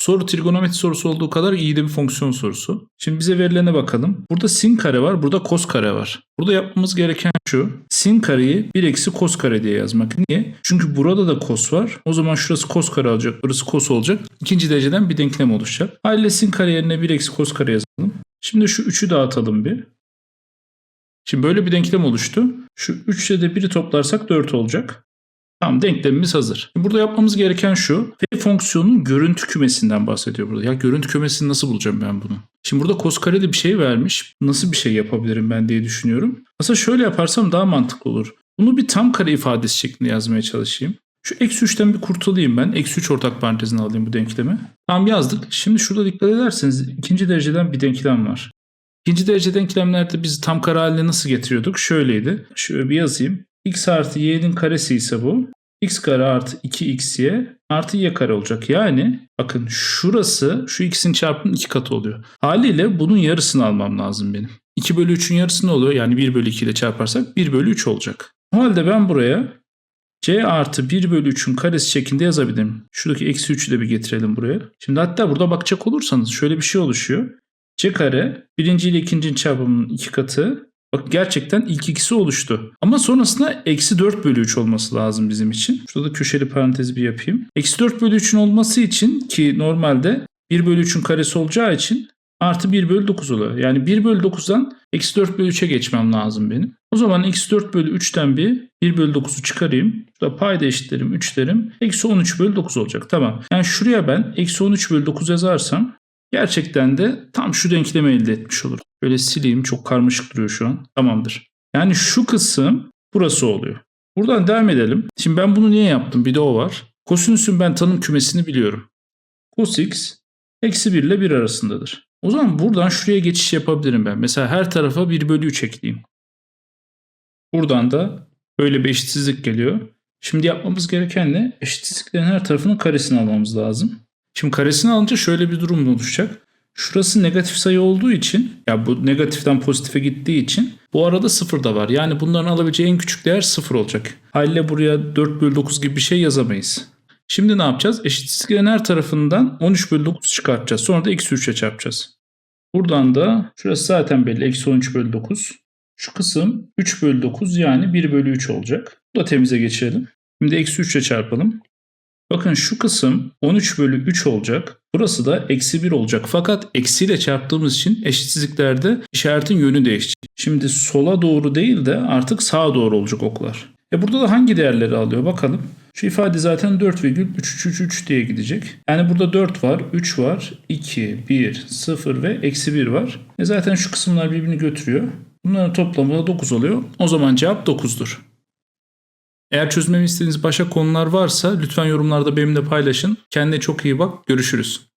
Soru trigonometri sorusu olduğu kadar iyi de bir fonksiyon sorusu. Şimdi bize verilene bakalım. Burada sin kare var, burada kos kare var. Burada yapmamız gereken şu. Sin kareyi 1 eksi kos kare diye yazmak. Niye? Çünkü burada da kos var. O zaman şurası kos kare olacak, burası kos olacak. İkinci dereceden bir denklem oluşacak. Haliyle sin kare yerine 1 eksi kos kare yazalım. Şimdi şu 3'ü dağıtalım bir. Şimdi böyle bir denklem oluştu. Şu 3 ile de 1'i toplarsak 4 olacak. Tamam denklemimiz hazır. Burada yapmamız gereken şu. F fonksiyonunun görüntü kümesinden bahsediyor burada. Ya görüntü kümesini nasıl bulacağım ben bunu? Şimdi burada kos kareli bir şey vermiş. Nasıl bir şey yapabilirim ben diye düşünüyorum. Aslında şöyle yaparsam daha mantıklı olur. Bunu bir tam kare ifadesi şeklinde yazmaya çalışayım. Şu eksi 3'ten bir kurtulayım ben. Eksi 3 ortak parantezine alayım bu denklemi. Tamam yazdık. Şimdi şurada dikkat ederseniz ikinci dereceden bir denklem var. İkinci derece denklemlerde biz tam kare haline nasıl getiriyorduk? Şöyleydi. Şöyle bir yazayım. x artı y'nin karesi ise bu. X kare artı 2xy artı y kare olacak. Yani bakın şurası şu x'in çarpımının iki katı oluyor. Haliyle bunun yarısını almam lazım benim. 2 bölü 3'ün yarısı ne oluyor? Yani 1 bölü 2 ile çarparsak 1 bölü 3 olacak. O halde ben buraya c artı 1 bölü 3'ün karesi şeklinde yazabilirim. Şuradaki eksi 3'ü de bir getirelim buraya. Şimdi hatta burada bakacak olursanız şöyle bir şey oluşuyor. c kare birinci ile ikincinin çarpımının iki katı. Bak gerçekten ilk ikisi oluştu. Ama sonrasında eksi 4 bölü 3 olması lazım bizim için. Şurada da köşeli parantez bir yapayım. Eksi 4 bölü 3'ün olması için ki normalde 1 bölü 3'ün karesi olacağı için artı 1 bölü 9 oluyor. Yani 1 bölü 9'dan eksi 4 bölü 3'e geçmem lazım benim. O zaman eksi 4 bölü 3'ten bir 1 bölü 9'u çıkarayım. Şurada payda eşitlerim 3 derim. Eksi 13 bölü 9 olacak. Tamam. Yani şuraya ben eksi 13 bölü 9 yazarsam gerçekten de tam şu denklemi elde etmiş olurum. Böyle sileyim çok karmaşık duruyor şu an. Tamamdır. Yani şu kısım burası oluyor. Buradan devam edelim. Şimdi ben bunu niye yaptım? Bir de o var. Kosinüsün ben tanım kümesini biliyorum. Cos x eksi 1 ile 1 arasındadır. O zaman buradan şuraya geçiş yapabilirim ben. Mesela her tarafa 1 bölü 3 ekleyeyim. Buradan da böyle bir eşitsizlik geliyor. Şimdi yapmamız gereken ne? Eşitsizliklerin her tarafının karesini almamız lazım. Şimdi karesini alınca şöyle bir durum oluşacak. Şurası negatif sayı olduğu için ya bu negatiften pozitife gittiği için bu arada sıfır da var. Yani bunların alabileceği en küçük değer sıfır olacak. Haliyle buraya 4 bölü 9 gibi bir şey yazamayız. Şimdi ne yapacağız? Eşitsizliklerin her tarafından 13 bölü 9 çıkartacağız. Sonra da eksi 3'e çarpacağız. Buradan da şurası zaten belli. Eksi 13 bölü 9. Şu kısım 3 bölü 9 yani 1 bölü 3 olacak. Bu da temize geçirelim. Şimdi eksi 3'e çarpalım. Bakın şu kısım 13 bölü 3 olacak. Burası da eksi 1 olacak. Fakat eksiyle çarptığımız için eşitsizliklerde işaretin yönü değişecek. Şimdi sola doğru değil de artık sağa doğru olacak oklar. E burada da hangi değerleri alıyor bakalım. Şu ifade zaten 4,333 diye gidecek. Yani burada 4 var, 3 var, 2, 1, 0 ve eksi 1 var. E zaten şu kısımlar birbirini götürüyor. Bunların toplamı da 9 oluyor. O zaman cevap 9'dur. Eğer çözmemi istediğiniz başka konular varsa lütfen yorumlarda benimle paylaşın. Kendine çok iyi bak. Görüşürüz.